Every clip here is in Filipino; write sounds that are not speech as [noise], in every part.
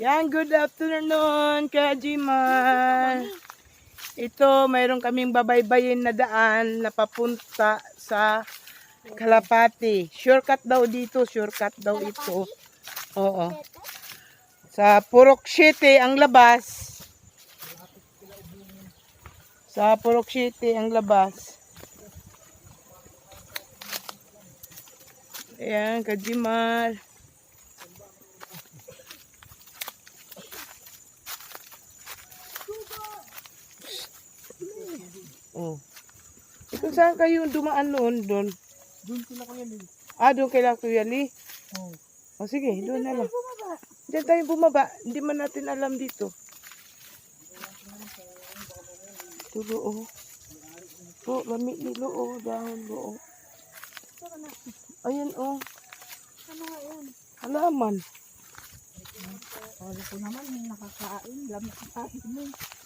Yan, good afternoon, Kajiman. Ito, mayroon kaming babaybayin na daan na papunta sa Kalapati. Shortcut daw dito, shortcut daw ito. Oo. Sa Purok City ang labas. Sa Purok City ang labas. Ayan, Kajimal. Oh. Kung saan kayo dumaan noon doon? Doon sila kuya Lil. Ah, doon kay Kuya Lee? Oh. O sige, doon na lang. Diyan tayo bumaba. Hindi man natin alam dito. Tulo, oh. Po, lami nilo, oh. Dahon, oh. Ayan, oh. Ano nga yun? Halaman. Ko naman, may nakakain. Lam nakakain mo. I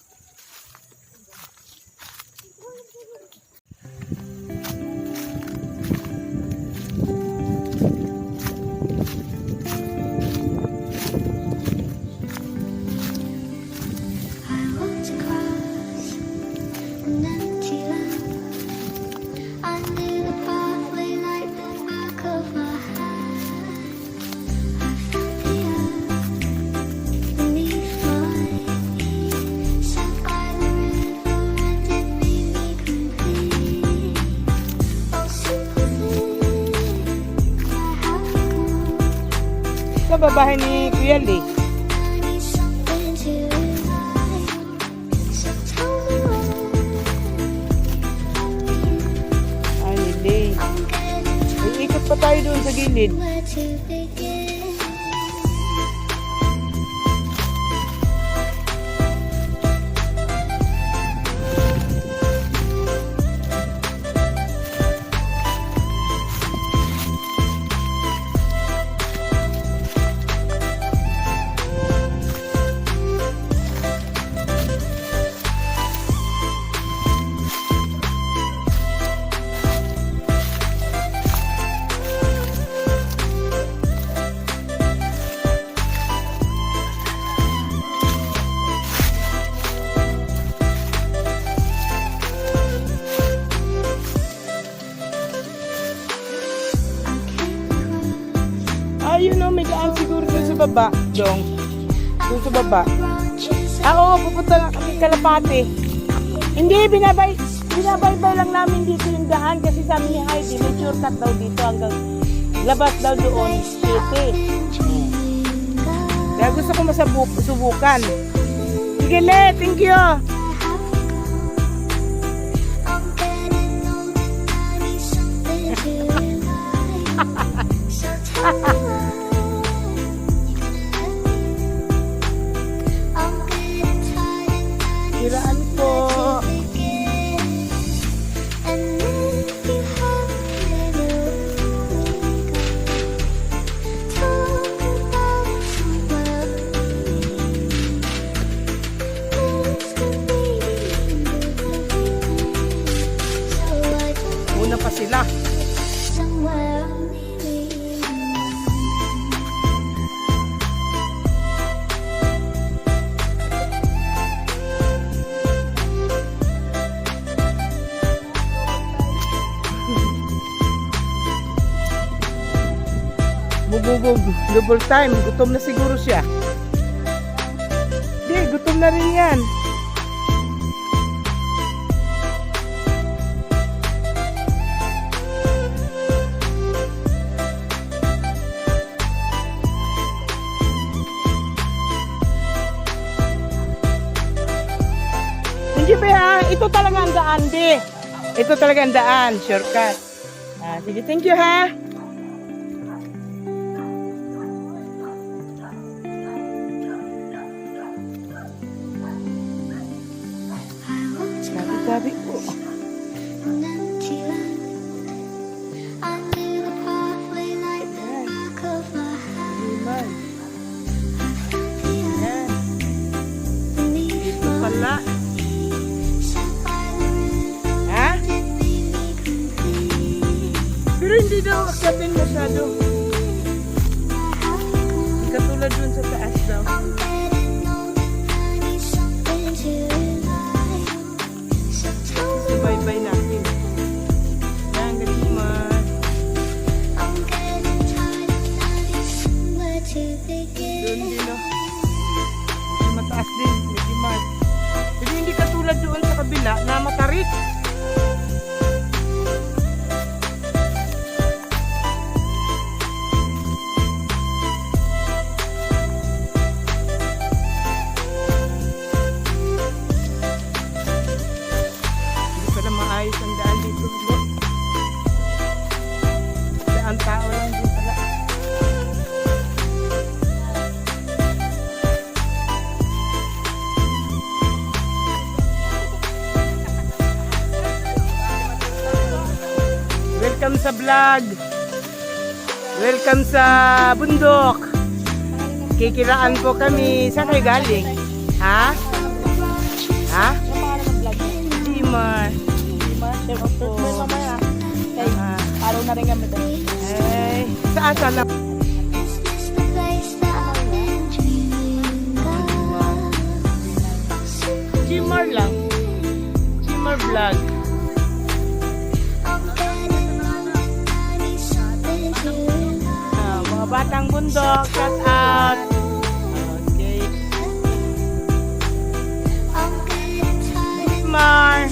So tell me when Ay, Lee. I'm getting Ikot pa tayo doon sa gilid. Baba. Dong. Doon sa baba. Ah, oo, pupunta nga kami Kalapati. Hindi, binabay, binabaybay lang namin dito yung daan kasi sabi ni Heidi, may shortcut daw dito hanggang labas daw doon, city. Kaya gusto ko masubukan. Sige, Le, thank you. Bububog, double time. Gutom na siguro siya. Di, gutom na rin yan. Hindi ba ha? Ito talaga ang daan, di. Ito talaga ang daan, shortcut. Ah, sige, thank you ha. Walked Sabi-sabi Welcome sa vlog. Welcome sa bundok. Kikilaan po kami. Saan kayo galing? Ha? Ha? Dimar. Araw na rin kami doon. Ay, sa na. Jimar lang. Jimar vlog. Batang Bundok. Shout out. Okay. Mar.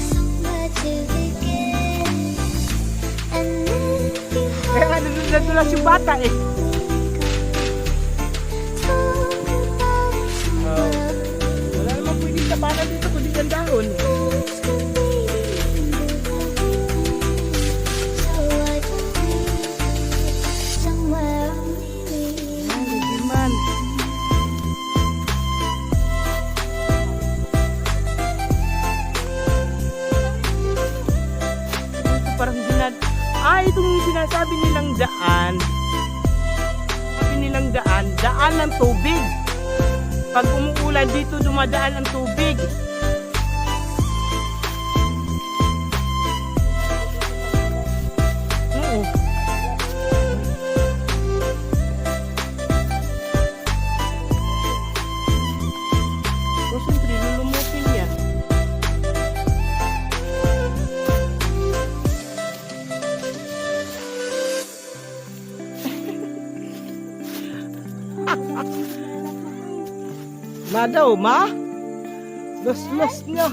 Kaya nga, nandun eh, lang yung bata eh. yung sinasabi nilang daan, sabi nilang daan, daan ng tubig. Pag umuulan dito, dumadaan ang tubig. daw, ma. Los-los niya.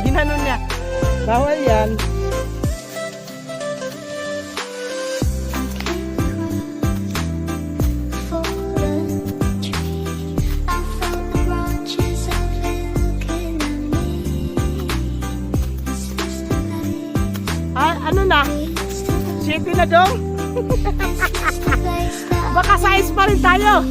Ginanon niya. Bawal yan. Ah, ano na? Safety na dong? [laughs] Baka size pa rin tayo.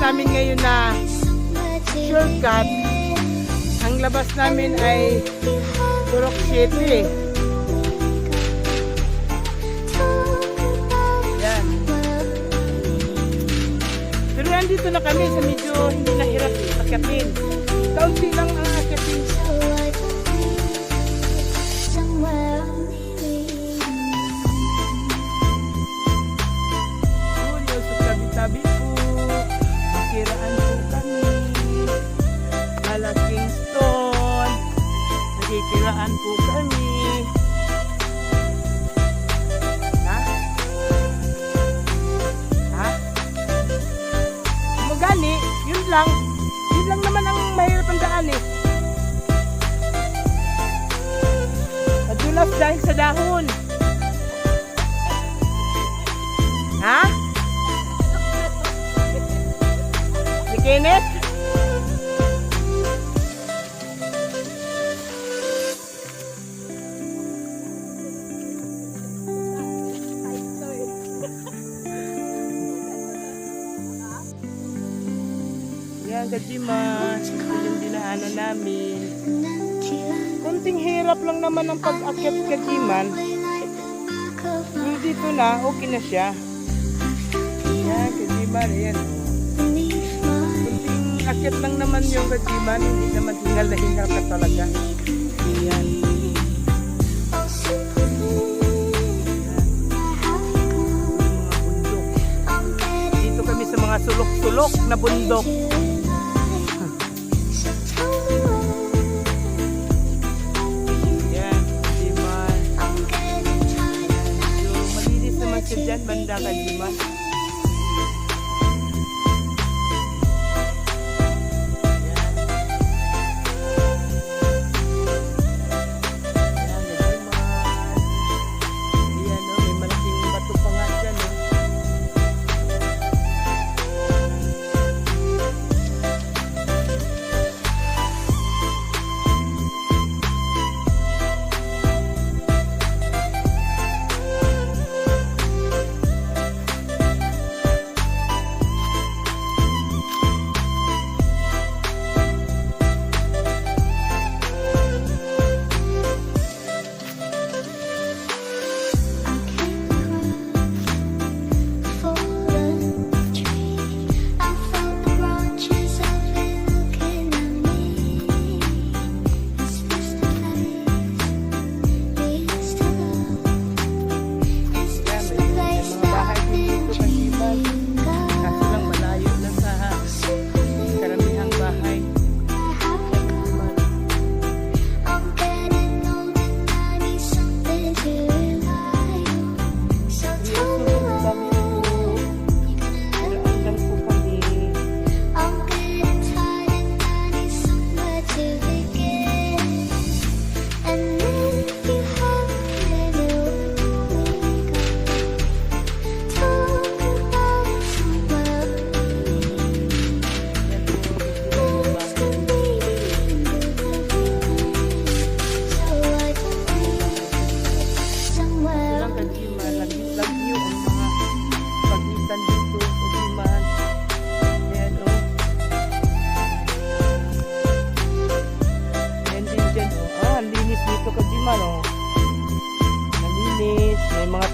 namin ngayon na shortcut. Ang labas namin ay Turok City. Yan. Pero nandito na kami sa medyo hindi na hirap akatin. Kaunti lang ang akatin Dadaan po kami. Ha? Ha? Magali, yun lang. Yun lang naman ang mahirap ang daan eh. Madulas dahil sa dahon. Ha? Ni Kenneth? Yan, Gajiman. Yung dinaanan namin. Konting hirap lang naman ang pag-akyat Gajiman. Yung dito na, okay na siya. Yan, Gajiman. Yan. Konting akyat lang naman yung Gajiman. Hindi naman hingal na hingal ka talaga. Yan. Dito kami sa mga sulok-sulok na bundok. dyan, bandang kalimas.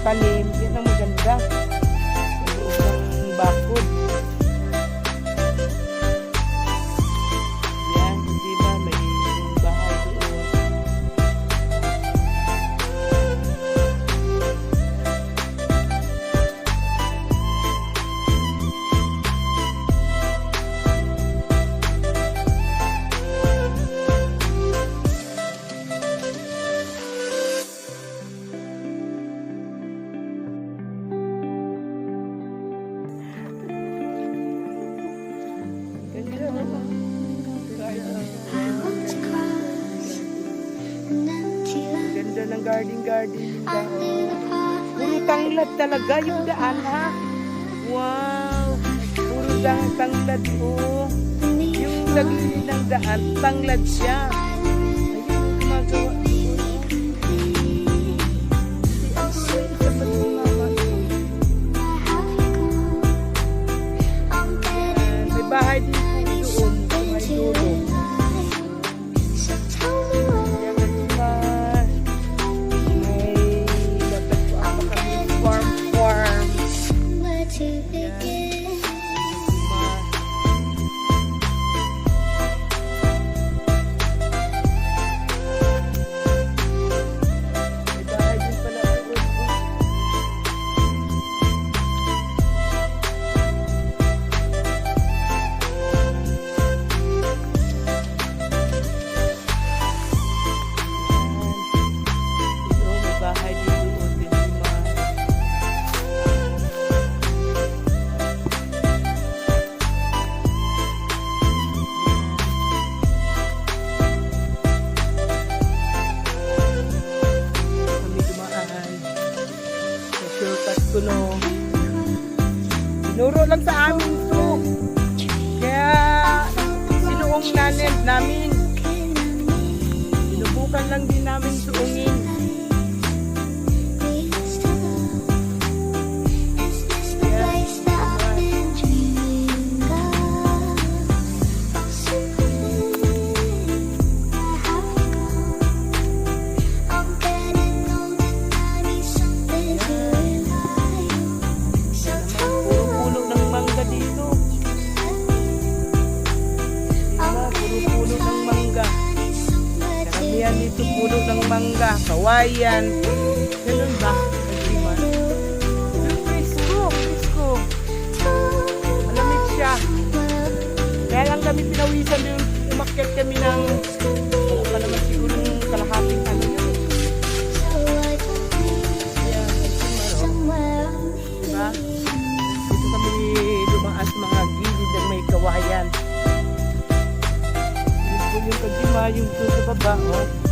matalim. Yan ang maganda. Ang bakod. ng garden-garden yung daan. Puro tanglad talaga yung daan, ha? Wow! Puro daan, tanglad, oh. Yung tagilid ng daan, tanglad siya. gulo. Tinuro lang sa amin to. Kaya sinuong nanet namin. Sinubukan lang din namin suungin. Ayan, dito puno ng mangga, kawayan. Ganun ba? Pag-iwan. Ang presko, siya. Kaya lang kami pinawisan yung umakyat kami ng ano pa naman siguro ng kalahating ano yun. Ayan, diba? Dito kami lumaas mga gilid ng may kawayan yung pagkima, yung doon sa baba, oh.